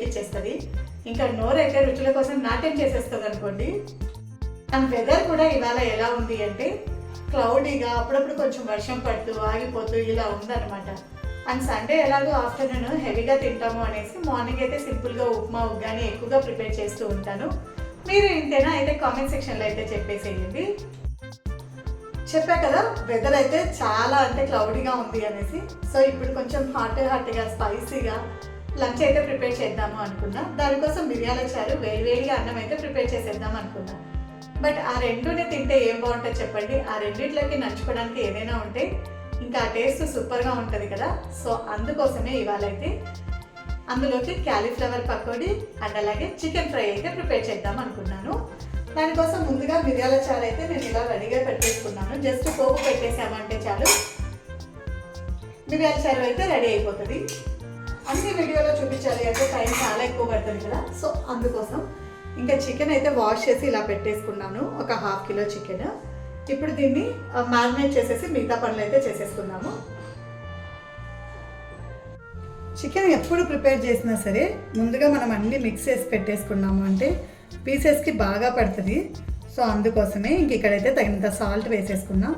Body ఇంకా నోరైతే రుచుల కోసం నాట్యం చేసేస్తుంది అనుకోండి అండ్ వెదర్ కూడా ఇవాళ ఎలా ఉంది అంటే క్లౌడీగా అప్పుడప్పుడు కొంచెం వర్షం పడుతూ ఆగిపోతూ ఇలా ఉందన్నమాట. అండ్ సండే ఎలాగో ఆఫ్టర్నూన్ హెవీగా తింటాము అనేసి మార్నింగ్ అయితే సింపుల్గా ఉప్మా ఉగ్గాని ఎక్కువగా ప్రిపేర్ చేస్తూ ఉంటాను. మీరు ఇంతేనా? అయితే కామెంట్ సెక్షన్లో అయితే చెప్పేసేయండి. చెప్పా కదా వెదర్ అయితే చాలా అంటే క్లౌడీగా ఉంది అనేసి. సో ఇప్పుడు కొంచెం హాట్ హాట్గా స్పైసీగా లంచ్ అయితే ప్రిపేర్ చేద్దాము అనుకున్నా. దానికోసం మిరియాల చారు వేడివేడిగా అన్నం అయితే ప్రిపేర్ చేసేద్దాం అనుకున్నా. బట్ ఆ రెండుని తింటే ఏం బాగుంటుంది చెప్పండి? ఆ రెండిట్లోకి నంచుకోవడానికి ఏదైనా ఉంటే ఇంకా ఆ టేస్ట్ సూపర్గా ఉంటుంది కదా. సో అందుకోసమే ఇవాళ అయితే అందులోకి క్యాలీఫ్లవర్ పకోడీ అండ్ అలాగే చికెన్ ఫ్రై అయితే ప్రిపేర్ చేద్దాం అనుకున్నాను. దానికోసం ముందుగా మిరియాల చారు అయితే నేను ఇలా రెడీగా పెట్టేసుకున్నాను. జస్ట్ పోపు పెట్టేసామంటే చాలు. మిరియాల చారు అయితే రెడీ అయిపోతుంది. అన్ని వీడియోలో చూపించాలి అంటే టైం చాలా ఎక్కువ పడుతుంది కదా. సో అందుకోసం ఇంకా చికెన్ అయితే వాష్ చేసి ఇలా పెట్టేసుకున్నాను. ఒక హాఫ్ కిలో చికెన్ ఇప్పుడు దీన్ని మ్యారినేట్ చేసేసి మిగతా పనులు అయితే చేసేసుకున్నాము చికెన్ ఎప్పుడు ప్రిపేర్ చేసినా సరే ముందుగా మనం అన్ని మిక్స్ చేసి పెట్టేసుకున్నాము అంటే పీసెస్కి బాగా పడుతుంది. సో అందుకోసమే ఇంక ఇక్కడైతే తగినంత సాల్ట్ వేసేసుకున్నాం.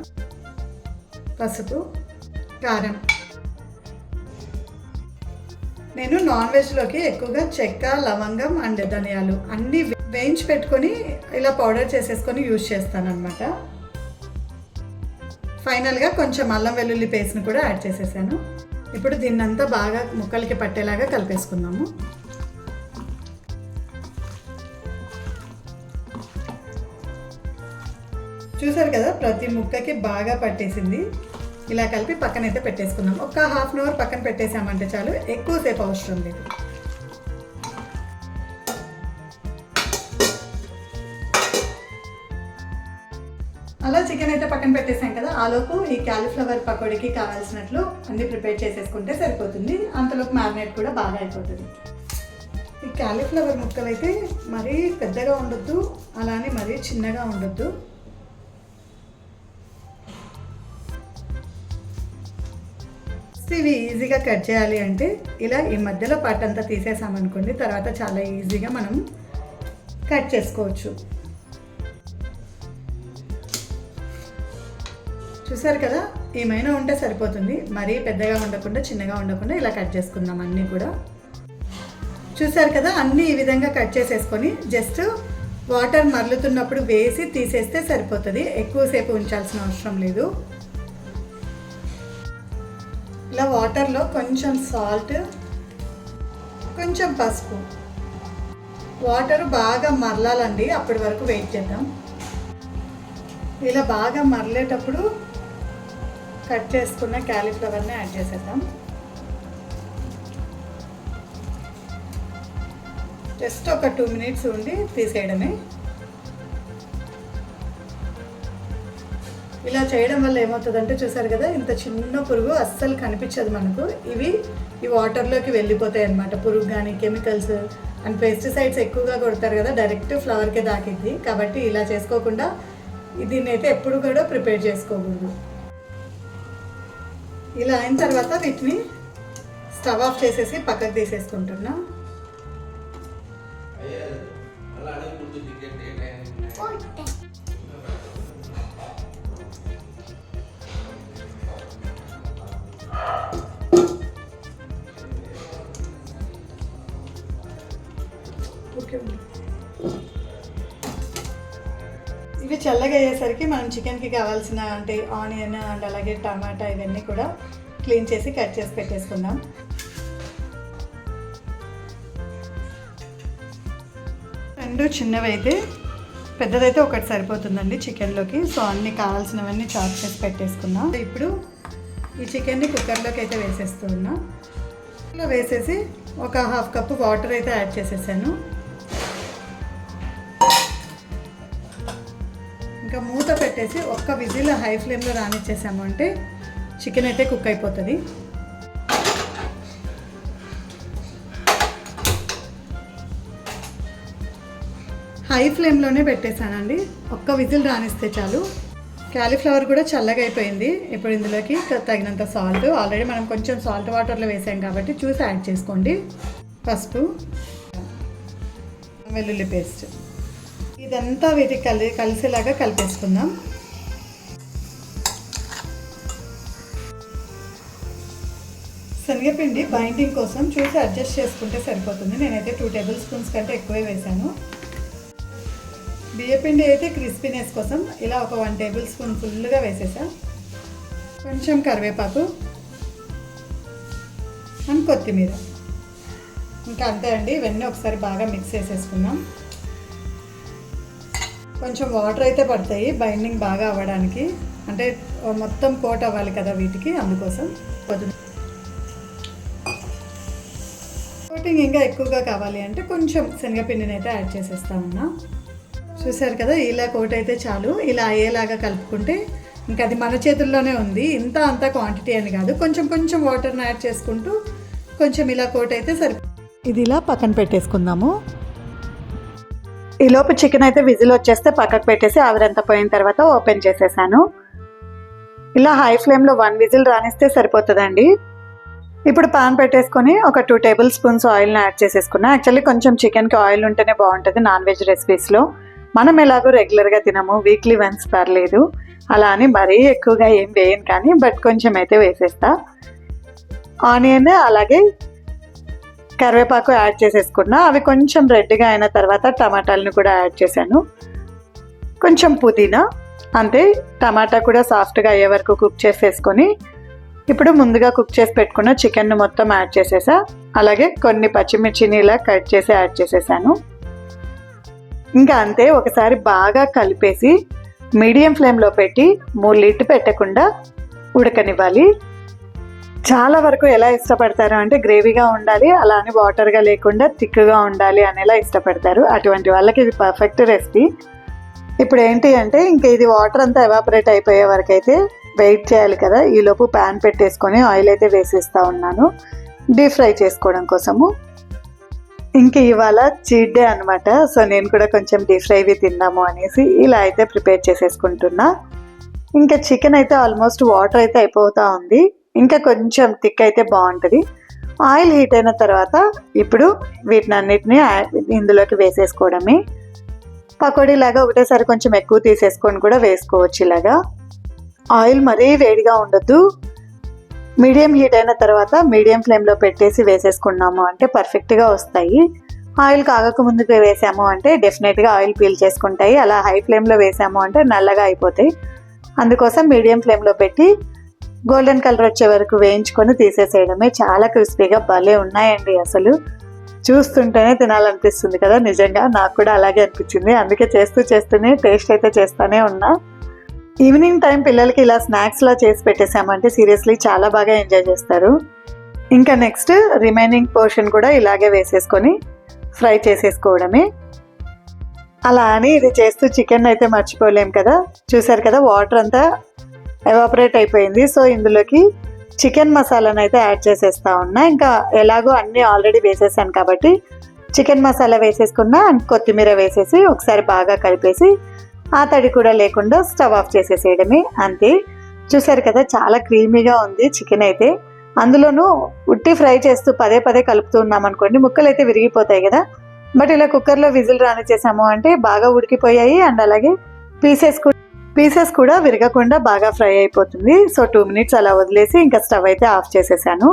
పసుపు కారం. నేను నాన్ వెజ్లోకి ఎక్కువగా చెక్క లవంగం అండ్ ధనియాలు అన్నీ వేయించి పెట్టుకొని ఇలా పౌడర్ చేసేసుకొని యూజ్ చేస్తానమాట ఫైనల్గా కొంచెం అల్లం వెల్లుల్లి పేస్ట్ని కూడా యాడ్ చేసేసాను. ఇప్పుడు దీన్నంతా బాగా ముక్కలకి పట్టేలాగా కలిపేసుకుందాము. చూసారు కదా ప్రతి ముక్కకి బాగా పట్టేసింది. ఇలా కలిపి పక్కన అయితే పెట్టేసుకుందాం. ఒక హాఫ్ అన్ అవర్ పక్కన పెట్టేసామంటే చాలు. ఎక్కువసేపు అవసరం లేదు. అలా చికెన్ అయితే పక్కన పెట్టేసాం కదా ఆలోపు ఈ క్యాలీఫ్లవర్ పకోడీకి కావాల్సినట్లు అన్ని ప్రిపేర్ చేసేసుకుంటే సరిపోతుంది. అంతలోపు మ్యారినేట్ కూడా బాగా అయిపోతుంది. ఈ క్యాలీఫ్లవర్ ముక్కలు అయితే మరీ పెద్దగా ఉండొద్దు అలానే మరీ చిన్నగా ఉండొద్దు. సో ఇవి ఈజీగా కట్ చేయాలి అంటే ఇలా ఈ మధ్యలో పార్ట్ అంతా తీసేసామనుకోండి తర్వాత చాలా ఈజీగా మనం కట్ చేసుకోవచ్చు. చూసారు కదా? ఏమైనా ఉంటే సరిపోతుంది. మరీ పెద్దగా ఉండకుండా చిన్నగా ఉండకుండా ఇలా కట్ చేసుకుందాం అన్నీ కూడా. చూసారు కదా? అన్నీ ఈ విధంగా కట్ చేసేసుకొని జస్ట్ వాటర్ మరలుతున్నప్పుడు వేసి తీసేస్తే సరిపోతుంది. ఎక్కువసేపు ఉంచాల్సిన అవసరం లేదు. ఇలా వాటర్లో కొంచెం సాల్ట్ కొంచెం పసుపు. వాటర్ బాగా మరలాలండి అప్పటి వరకు వెయిట్ చేద్దాం. ఇలా బాగా మరలేటప్పుడు కట్ చేసుకున్న క్యాలీఫ్లవర్ని యాడ్ చేసేద్దాం. జస్ట్ ఒక టూ మినిట్స్ ఉండి తీసేయడమే. ఇలా చేయడం వల్ల ఏమవుతుందంటే చూసారు కదా ఇంత చిన్న పురుగు అస్సలు కనిపించదు మనకు. ఇవి ఈ వాటర్లోకి వెళ్ళిపోతాయి అన్నమాట. పురుగు కానీ కెమికల్స్ అండ్ పెస్టిసైడ్స్ ఎక్కువగా కొడతారు కదా డైరెక్ట్ ఫ్లవర్కే దాకిద్ది కాబట్టి ఇలా చేసుకోకుండా దీన్ని అయితే ఎప్పుడు కూడా ప్రిపేర్ చేసుకోకూడదు. ఇలా అయిన తర్వాత వీటిని స్టవ్ ఆఫ్ చేసేసి పక్కకు తీసేసుకుంటున్నాం. చల్లగా అయ్యేసరికి మనం చికెన్కి కావాల్సిన అంటే ఆనియన్ అండ్ అలాగే టమాటా ఇవన్నీ కూడా క్లీన్ చేసి కట్ చేసి పెట్టేసుకుందాం. రెండు చిన్నవి అయితే పెద్దదైతే ఒకటి సరిపోతుందండి చికెన్లోకి. సో అన్ని కావాల్సినవన్నీ చాప్ చేసి పెట్టేసుకుందాం. ఇప్పుడు ఈ చికెన్ని కుక్కర్లోకి అయితే వేసేస్తున్నాం వేసేసి ఒక హాఫ్ కప్పు వాటర్ అయితే యాడ్ చేసేసాను. పెట్టేసి ఒక్క విజిల్ హై ఫ్లేమ్లో రానిచ్చేసాము అంటే చికెన్ అయితే కుక్ అయిపోతుంది. హై ఫ్లేమ్లోనే పెట్టేశానండి. ఒక్క విజిల్ రానిస్తే చాలు. క్యాలీఫ్లవర్ కూడా చల్లగా అయిపోయింది. ఇప్పుడు ఇందులోకి తగినంత సాల్ట్. ఆల్రెడీ మనం కొంచెం సాల్ట్ వాటర్లో వేసాం కాబట్టి చూసి యాడ్ చేసుకోండి. పసుపు వెల్లుల్లి పేస్ట్. ఇదంతా వీటికి కలి కలిసేలాగా కలిపేసుకుందాం. శనగపిండి బైండింగ్ కోసం చూసి అడ్జస్ట్ చేసుకుంటే సరిపోతుంది. నేనైతే టూ టేబుల్ స్పూన్స్ కంటే ఎక్కువే వేశాను. బియ్యపిండి అయితే క్రిస్పీనెస్ కోసం ఇలా ఒక వన్ టేబుల్ స్పూన్ ఫుల్గా వేసేసా. కొంచెం కరివేపాకు అండ్ కొత్తిమీర. ఇంకా అంతే అండి. ఇవన్నీ ఒకసారి బాగా మిక్స్ చేసేసుకుందాం. కొంచెం వాటర్ అయితే పడతాయి బైండింగ్ బాగా అవ్వడానికి. అంటే మొత్తం కోట్ అవ్వాలి కదా వీటికి అందుకోసం. కోటింగ్ ఇంకా ఎక్కువగా కావాలి అంటే కొంచెం శనగపిండిని అయితే యాడ్ చేసేస్తా ఉన్నా. చూసారు కదా ఇలా కోట్ అయితే చాలు. ఇలా అయ్యేలాగా కలుపుకుంటే ఇంకా అది మన చేతుల్లోనే ఉంది. ఇంత అంత క్వాంటిటీ అని కాదు. కొంచెం కొంచెం వాటర్ని యాడ్ చేసుకుంటూ కొంచెం ఇలా కోట్ అయితే సరి ఇది ఇలా పక్కన పెట్టేసుకుందాము. ఈలోపు చికెన్ అయితే విజిల్ వచ్చేస్తే పక్కకు పెట్టేసి ఆవిరంతా పోయిన తర్వాత ఓపెన్ చేసేసాను. ఇలా హై ఫ్లేమ్లో వన్ విజిల్ రానిస్తే సరిపోతుందండి. ఇప్పుడు పాన్ పెట్టేసుకొని ఒక టూ టేబుల్ స్పూన్స్ ఆయిల్ని యాడ్ చేసేసుకున్నా. యాక్చువల్లీ కొంచెం చికెన్కి ఆయిల్ ఉంటేనే బాగుంటుంది నాన్ వెజ్ రెసిపీస్లో. మనం ఎలాగో రెగ్యులర్గా తినము వీక్లీ వన్స్ పర్లేదు. అలా అని మరీ ఎక్కువగా ఏం వేయను కానీ బట్ కొంచెం అయితే వేసేస్తా. ఆనియన్ అలాగే కరివేపాకు యాడ్ చేసేసుకున్నా. అవి కొంచెం రెడ్గా అయిన తర్వాత టమాటాలను కూడా యాడ్ చేశాను. కొంచెం పుదీనా అంతే. టమాటా కూడా సాఫ్ట్గా అయ్యే వరకు కుక్ చేసేసుకొని ఇప్పుడు ముందుగా కుక్ చేసి పెట్టుకున్న చికెన్ మొత్తం యాడ్ చేసేసా. అలాగే కొన్ని పచ్చిమిర్చిని ఇలా కట్ చేసి యాడ్ చేసేసాను. ఇంకా అంతే ఒకసారి బాగా కలిపేసి మీడియం ఫ్లేమ్లో పెట్టి మూడు లిట్ పెట్టకుండా ఉడకనివ్వాలి. చాలా వరకు ఎలా ఇష్టపడతారు అంటే గ్రేవీగా ఉండాలి అలానే వాటర్గా లేకుండా థిక్గా ఉండాలి అనేలా ఇష్టపడతారు. అటువంటి వాళ్ళకి ఇది పర్ఫెక్ట్ రెసిపీ ఇప్పుడు ఏంటి అంటే ఇంకా ఇది వాటర్ అంతా ఎవాపరేట్ అయిపోయే వరకు అయితే వెయిట్ చేయాలి కదా. ఈలోపు ప్యాన్ పెట్టేసుకొని ఆయిల్ అయితే వేసేస్తా ఉన్నాను. డీప్ ఫ్రై చేసుకోవడం కోసము. ఇంక ఇవాళ చీట్ డే అనమాట సో నేను కూడా కొంచెం డీప్ ఫ్రైవి తిందాము అనేసి ఇలా అయితే ప్రిపేర్ చేసేసుకుంటున్నా. ఇంకా చికెన్ అయితే ఆల్మోస్ట్ వాటర్ అయితే అయిపోతూ ఉంది. ఇంకా కొంచెం థిక్ అయితే బాగుంటుంది. ఆయిల్ హీట్ అయిన తర్వాత ఇప్పుడు వీటిని అన్నిటిని ఇందులోకి వేసేసుకోవడమే. పకోడీ లాగా ఒకటేసారి కొంచెం ఎక్కువ తీసేసుకొని కూడా వేసుకోవచ్చు ఇలాగా. ఆయిల్ మరీ వేడిగా ఉండొద్దు. మీడియం హీట్ అయిన తర్వాత మీడియం ఫ్లేమ్లో పెట్టేసి వేసేసుకున్నాము అంటే పర్ఫెక్ట్గా వస్తాయి. ఆయిల్ కాగక ముందుకు వేసాము అంటే డెఫినెట్గా ఆయిల్ పీల్ చేసుకుంటాయి. అలా హై ఫ్లేమ్లో వేసాము అంటే నల్లగా అయిపోతాయి. అందుకోసం మీడియం ఫ్లేమ్లో పెట్టి గోల్డెన్ కలర్ వచ్చే వరకు వేయించుకొని తీసేసేయడమే. చాలా క్రిస్పీగా భలే ఉన్నాయండి అసలు. చూస్తుంటేనే తినాలనిపిస్తుంది కదా నిజంగా. నాకు కూడా అలాగే అనిపించింది. అందుకే చేస్తూ చేస్తూనే టేస్ట్ అయితే చేస్తూనే ఉన్నా. ఈవినింగ్ టైం పిల్లలకి ఇలా స్నాక్స్లా చేసి పెట్టేసామంటే సీరియస్లీ చాలా బాగా ఎంజాయ్ చేస్తారు. ఇంకా నెక్స్ట్ రిమైనింగ్ పోర్షన్ కూడా ఇలాగే వేసేసుకొని ఫ్రై చేసేసుకోవడమే. అలా అని ఇది చేస్తూ చికెన్ అయితే మర్చిపోలేం కదా. చూసారు కదా వాటర్ అంతా ఎవాపరేట్ అయిపోయింది. సో ఇందులోకి చికెన్ మసాలాను అయితే యాడ్ చేసేస్తా ఉన్నా. ఇంకా ఎలాగో అన్నీ ఆల్రెడీ వేసేసాను కాబట్టి చికెన్ మసాలా వేసేసుకున్నా అండ్ కొత్తిమీర వేసేసి ఒకసారి బాగా కలిపేసి ఆ తడి కూడా లేకుండా స్టవ్ ఆఫ్ చేసేసేయడమే. అంతే. చూసారు కదా చాలా క్రీమీగా ఉంది చికెన్ అయితే. అందులోనూ ఉట్టి ఫ్రై చేస్తూ పదే పదే కలుపుతూ ఉన్నాం అనుకోండి ముక్కలు అయితే విరిగిపోతాయి కదా. బట్ ఇలా కుక్కర్లో విజిల్ రానిచ్చేసాము అంటే బాగా ఉడికిపోయాయి అండ్ అలాగే పీసెస్ కూడా పీసెస్ కూడా విరగకుండా బాగా ఫ్రై అయిపోతుంది. సో టూ మినిట్స్ అలా వదిలేసి ఇంకా స్టవ్ అయితే ఆఫ్ చేసేసాను.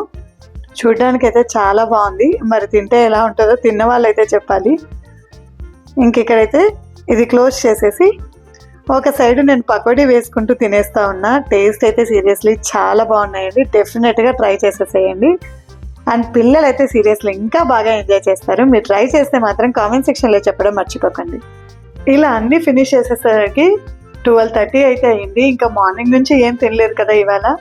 చూడ్డానికి అయితే చాలా బాగుంది. మరి తింటే ఎలా ఉంటుందో తిన్న వాళ్ళైతే చెప్పాలి. ఇంక ఇక్కడైతే ఇది క్లోజ్ చేసేసి ఒక సైడ్ నేను పకోడీ వేసుకుంటూ తినేస్తా ఉన్నా. టేస్ట్ అయితే సీరియస్లీ చాలా బాగున్నాయండి. డెఫినెట్గా ట్రై చేసేసేయండి. అండ్ పిల్లలు అయితే సీరియస్లీ ఇంకా బాగా ఎంజాయ్ చేస్తారు. మీరు ట్రై చేస్తే మాత్రం కామెంట్ సెక్షన్లో చెప్పడం మర్చిపోకండి. ఇలా అన్నీ ఫినిష్ చేసేసరికి ట్వెల్వ్ థర్టీ అయితే అయింది. ఇంకా మార్నింగ్ నుంచి ఏం తినలేదు కదా ఇవాళ.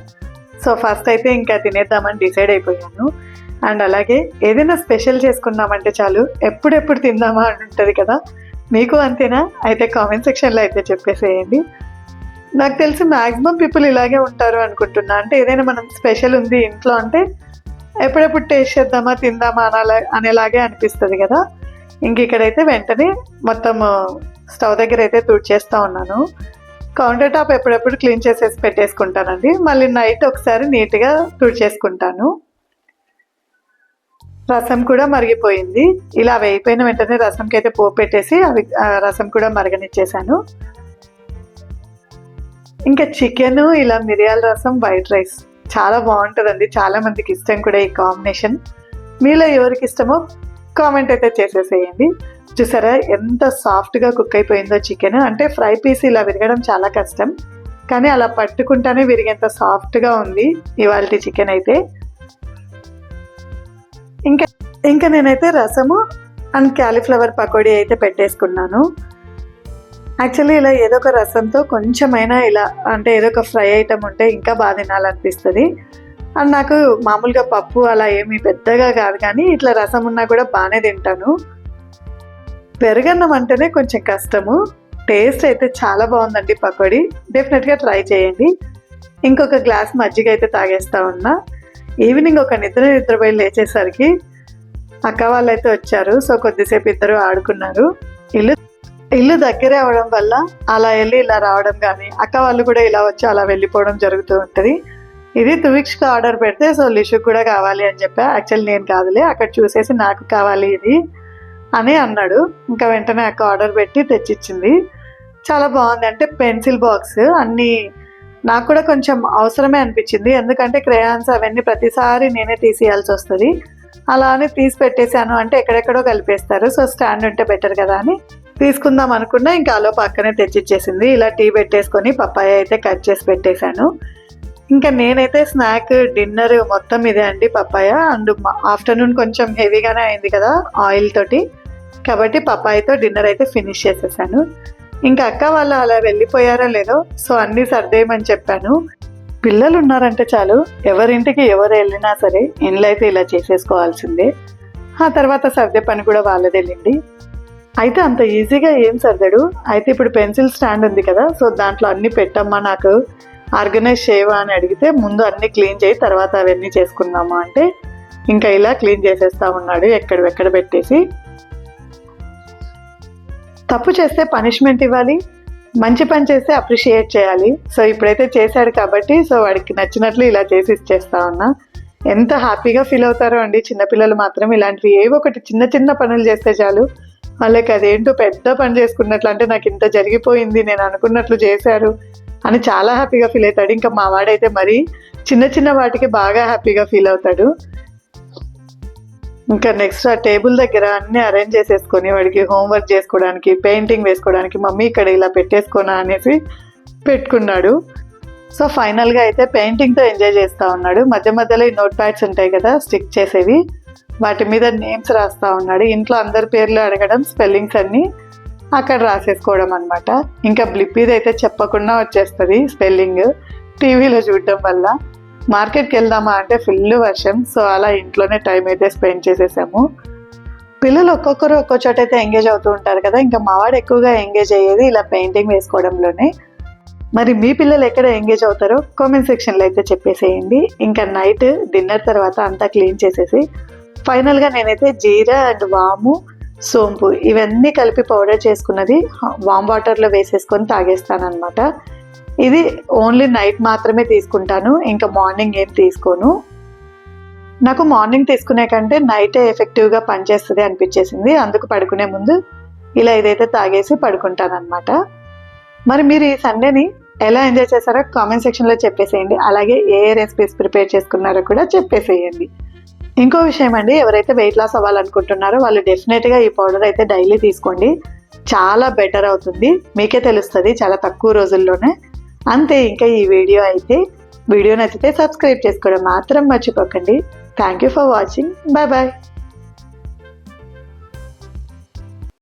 సో ఫస్ట్ అయితే ఇంకా తినేద్దామని డిసైడ్ అయిపోయాను. అండ్ అలాగే ఏదైనా స్పెషల్ చేసుకున్నామంటే చాలు ఎప్పుడెప్పుడు తిందామా అని ఉంటుంది కదా. మీకు అంతేనా? అయితే కామెంట్ సెక్షన్లో అయితే చెప్పేసేయండి. నాకు తెలిసి మ్యాక్సిమం పీపుల్ ఇలాగే ఉంటారు అనుకుంటున్నా. అంటే ఏదైనా మనం స్పెషల్ ఉంది ఇంట్లో అంటే ఎప్పుడెప్పుడు టేస్ట్ చేద్దామా తిందామా అనాలా అనేలాగే అనిపిస్తుంది కదా. ఇంక ఇక్కడైతే వెంటనే మొత్తం స్టవ్ దగ్గర అయితే తుడిచేస్తూ ఉన్నాను. కౌంటర్ టాప్ ఎప్పుడెప్పుడు క్లీన్ చేసేసి పెట్టేసుకుంటానండి. మళ్ళీ నైట్ ఒకసారి నీట్గా తుడిచేసుకుంటాను. రసం కూడా మరిగిపోయింది. ఇలా వేయిపోయిన వెంటనే రసంకి అయితే పోపు పెట్టేసి అవి రసం కూడా మరగనిచ్చేసాను. ఇంకా చికెన్ ఇలా మిరియాల రసం వైట్ రైస్ చాలా బాగుంటుందండి. చాలా మందికి ఇష్టం కూడా ఈ కాంబినేషన్. మీలో ఎవరికి ఇష్టమో కామెంట్ అయితే చేసేసేయండి. చూసారా ఎంత సాఫ్ట్గా కుక్ అయిపోయిందో చికెన్ అంటే ఫ్రై పీస్ ఇలా విరగడం చాలా కష్టం. కానీ అలా పట్టుకుంటానే విరిగేంత సాఫ్ట్గా ఉంది ఇవాళ చికెన్ అయితే. ఇంకా ఇంకా నేనైతే రసము అండ్ క్యాలీఫ్లవర్ పకోడీ అయితే పెట్టేసుకున్నాను. యాక్చువల్లీ ఇలా ఏదో ఒక రసంతో కొంచెమైనా ఇలా అంటే ఏదో ఒక ఫ్రై ఐటమ్ ఉంటే ఇంకా బాగా తినాలనిపిస్తుంది. అండ్ నాకు మామూలుగా పప్పు అలా ఏమీ పెద్దగా కాదు కానీ ఇట్లా రసం ఉన్నా కూడా బాగానే తింటాను. పెరగన్నం అంటేనే కొంచెం కష్టము. టేస్ట్ అయితే చాలా బాగుందండి పకోడీ. డెఫినెట్గా ట్రై చేయండి. ఇంకొక గ్లాస్ మజ్జిగ అయితే తాగేస్తా ఉన్నా. ఈవినింగ్ ఒక నిద్ర నిద్రపోయి లేచేసరికి అక్క వాళ్ళు అయితే వచ్చారు. సో కొద్దిసేపు ఇద్దరు ఆడుకున్నారు. ఇల్లు ఇల్లు దగ్గరే అవడం వల్ల అలా వెళ్ళి ఇలా రావడం కానీ అక్క వాళ్ళు కూడా ఇలా వచ్చి అలా వెళ్ళిపోవడం జరుగుతూ ఉంటుంది. ఇది తువిక్స్కి ఆర్డర్ పెడితే సో లిషుక్ కూడా కావాలి అని చెప్పా. యాక్చువల్ నేను కాదులే అక్కడ చూసేసి నాకు కావాలి ఇది అని అన్నాడు. ఇంకా వెంటనే అక్క ఆర్డర్ పెట్టి తెచ్చిచ్చింది. చాలా బాగుంది. అంటే పెన్సిల్ బాక్స్ అన్నీ నాకు కూడా కొంచెం అవసరమే అనిపించింది. ఎందుకంటే క్రేయాన్స్ అవన్నీ ప్రతిసారి నేనే తీసేయాల్సి వస్తుంది. అలా అని తీసి పెట్టేశాను. అంటే ఎక్కడెక్కడో కలిపేస్తారు. సో స్టాండ్ ఉంటే బెటర్ కదా అని తీసుకుందాం అనుకున్నా ఇంకా అలో పక్కనే తెచ్చిచ్చేసింది. ఇలా టీ పెట్టేసుకొని పప్పాయ అయితే కట్ చేసి పెట్టేశాను. ఇంకా నేనైతే స్నాక్ డిన్నర్ మొత్తం ఇదే అండి పప్పాయ. అండ్ ఆఫ్టర్నూన్ కొంచెం హెవీగానే అయింది కదా ఆయిల్ తోటి. కాబట్టి పప్పాయతో డిన్నర్ అయితే ఫినిష్ చేసేసాను. ఇంకా అక్క వాళ్ళు అలా వెళ్ళిపోయారో లేదో సో అన్నీ సర్దేయమని చెప్పాను. పిల్లలు ఉన్నారంటే చాలు ఎవరింటికి ఎవరు వెళ్ళినా సరే ఇండ్లు అయితే ఇలా చేసేసుకోవాల్సిందే. ఆ తర్వాత సర్దే పని కూడా వాళ్ళదేళ్ళింది అయితే అంత ఈజీగా ఏం సర్దాడు? అయితే ఇప్పుడు పెన్సిల్ స్టాండ్ ఉంది కదా సో దాంట్లో అన్ని పెట్టమ్మా నాకు. ఆర్గనైజ్ చేయవా అని అడిగితే ముందు అన్నీ క్లీన్ చేయి తర్వాత అవన్నీ చేసుకుందామా? అంటే ఇంకా ఇలా క్లీన్ చేసేస్తా ఉన్నాడు ఎక్కడెక్కడ పెట్టేసి. తప్పు చేస్తే పనిష్మెంట్ ఇవ్వాలి మంచి పని చేస్తే అప్రిషియేట్ చేయాలి. సో ఇప్పుడైతే చేశాడు కాబట్టి సో వాడికి నచ్చినట్లు ఇలా చేసి ఇచ్చేస్తా ఉన్నా. ఎంత హ్యాపీగా ఫీల్ అవుతారో అండి చిన్నపిల్లలు మాత్రం ఇలాంటివి. ఏవో ఒకటి చిన్న చిన్న పనులు చేస్తే చాలు. వాళ్ళకి అదేంటో పెద్ద పని చేసుకున్నట్లు అంటే నాకు ఇంత జరిగిపోయింది నేను అనుకున్నట్లు చేశారు. అని చాలా హ్యాపీగా ఫీల్ అవుతాడు. ఇంకా మా వాడైతే మరి చిన్న చిన్న వాటికి బాగా హ్యాపీగా ఫీల్ అవుతాడు. ఇంకా నెక్స్ట్ ఆ టేబుల్ దగ్గర అన్ని అరేంజ్ చేసేసుకొని వాడికి హోంవర్క్ చేసుకోవడానికి పెయింటింగ్ వేసుకోవడానికి మమ్మీ ఇక్కడ ఇలా పెట్టేసుకోనా? అనేసి పెట్టుకున్నాడు. సో ఫైనల్గా అయితే పెయింటింగ్తో ఎంజాయ్ చేస్తూ ఉన్నాడు. మధ్య మధ్యలో ఈ నోట్ ప్యాడ్స్ ఉంటాయి కదా స్టిక్ చేసేవి. వాటి మీద నేమ్స్ రాస్తూ ఉన్నాడు. ఇంట్లో అందరి పేర్లు అడగడం స్పెల్లింగ్స్ అన్నీ అక్కడ రాసేసుకోవడం అనమాట ఇంకా బ్లిప్పీది అయితే చెప్పకుండా వచ్చేస్తుంది స్పెల్లింగ్ టీవీలో చూడటం వల్ల. మార్కెట్కి వెళ్దామా అంటే ఫుల్ వర్షం. సో అలా ఇంట్లోనే టైం అయితే స్పెండ్ చేసేసాము. పిల్లలు ఒక్కొక్కరు ఒక్కో చోట అయితే ఎంగేజ్ అవుతూ ఉంటారు కదా. ఇంకా మావాడు ఎక్కువగా ఎంగేజ్ అయ్యేది ఇలా పెయింటింగ్ వేసుకోవడంలోనే. మరి మీ పిల్లలు ఎక్కడ ఎంగేజ్ అవుతారో కామెంట్ సెక్షన్లో అయితే చెప్పేసేయండి. ఇంకా నైట్ డిన్నర్ తర్వాత అంతా క్లీన్ చేసేసి ఫైనల్గా నేనైతే జీరా అండ్ వాము సోంపు ఇవన్నీ కలిపి పౌడర్ చేసుకున్నది వామ్ వాటర్లో వేసేసుకొని తాగేస్తాను అనమాట ఇది ఓన్లీ నైట్ మాత్రమే తీసుకుంటాను ఇంకా మార్నింగ్ ఏం తీసుకోను. నాకు మార్నింగ్ తీసుకునే కంటే నైటే ఎఫెక్టివ్గా పనిచేస్తుంది అనిపించేసింది అందుకు పడుకునే ముందు ఇలా ఇదైతే తాగేసి పడుకుంటానమాట మరి మీరు ఈ సండేని ఎలా ఎంజాయ్ చేశారో కామెంట్ సెక్షన్లో చెప్పేసేయండి అలాగే ఏ రెసిపీస్ ప్రిపేర్ చేసుకున్నారో కూడా చెప్పేసేయండి. ఇంకో విషయం అండి ఎవరైతే వెయిట్ లాస్ అవ్వాలనుకుంటున్నారో వాళ్ళు డెఫినెట్గా ఈ పౌడర్ అయితే డైలీ తీసుకోండి. చాలా బెటర్ అవుతుంది. మీకే తెలుస్తుంది చాలా తక్కువ రోజుల్లోనే. అంతే ఇంకా ఈ వీడియో అయితే వీడియో నచ్చితే సబ్స్క్రైబ్ చేసుకోవడం మాత్రం మర్చిపోకండి. Thank you for watching bye bye